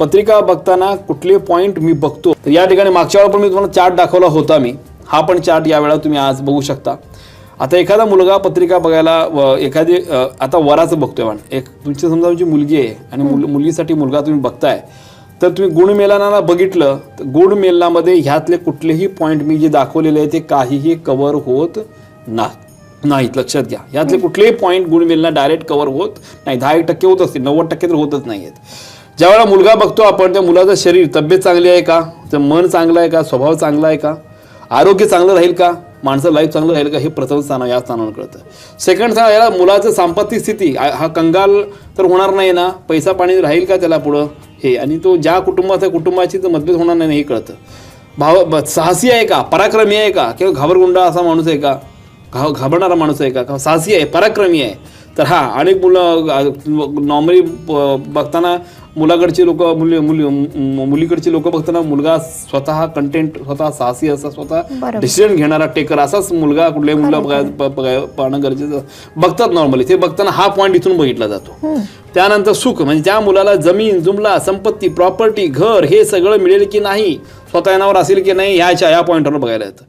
पत्रिका बघताना कुठले पॉईंट मी बघतो? तर या ठिकाणी मागच्या वेळा पण मी तुम्हाला चार्ट दाखवला होता मी. हा पण चार्ट यावेळा तुम्ही आज बघू शकता. आता एखादा मुलगा पत्रिका बघायला एखादी आता वराचं बघतोय आपण. एक तुमची समजा तुमची मुलगी आहे आणि मुल- मुलगीसाठी मुलगा तुम्ही बघताय. तर तुम्ही गुणमेलनाला बघितलं तर गुणमेलनामध्ये ह्यातले कुठलेही पॉईंट मी जे दाखवलेले आहे ते काहीही कव्हर होत नाही नाहीत. लक्षात घ्या. यातले कुठलेही पॉईंट गुणमेलना डायरेक्ट कव्हर होत नाही दहा एक टक्के होत असतील नव्वद टक्के तर होतच नाही आहेत ज्यावेळेला मुलगा बघतो आपण त्या मुलाचं शरीर तब्येत चांगली आहे का? तर मन चांगलं आहे का? स्वभाव चांगला आहे का? आरोग्य चांगलं राहील का? माणसं लाईफ चांगलं राहील का? हे प्रथम स्थान या स्थानावर कळतं. सेकंड स्थान याला मुलाचं संपत्ती स्थिती हा कंगाल तर होणार नाही ना? पैसा पाणी राहील का त्याला पुढं? हे आणि तो ज्या कुटुंबाचा कुटुंबाची तर मतभेद होणार नाही हे कळतं. भाव साहसी आहे का? पराक्रमी आहे का? किंवा घाबरगुंडा असा माणूस आहे का? घा घाबरणारा माणूस आहे का? साहसी आहे पराक्रमी आहे? तर हा अनेक मुलं नॉर्मली बघताना मुलाकडची लोक मुली मुली मुलीकडची लोक बघताना मुलगा स्वतः कंटेंट स्वतः साहसी असा स्वतः. डिसिजन घेणारा टेकर असाच मुलगा कुठल्याही मुलगा पाहणं गरजेचं बघतात नॉर्मली ते बघताना हा पॉईंट इथून बघितला जातो. त्यानंतर सुख म्हणजे त्या मुलाला जमीन जुमला संपत्ती प्रॉपर्टी घर हे सगळं मिळेल की नाही स्वतः येण्यावर असेल की नाही ह्याच्या या पॉईंटवर बघायला येतं.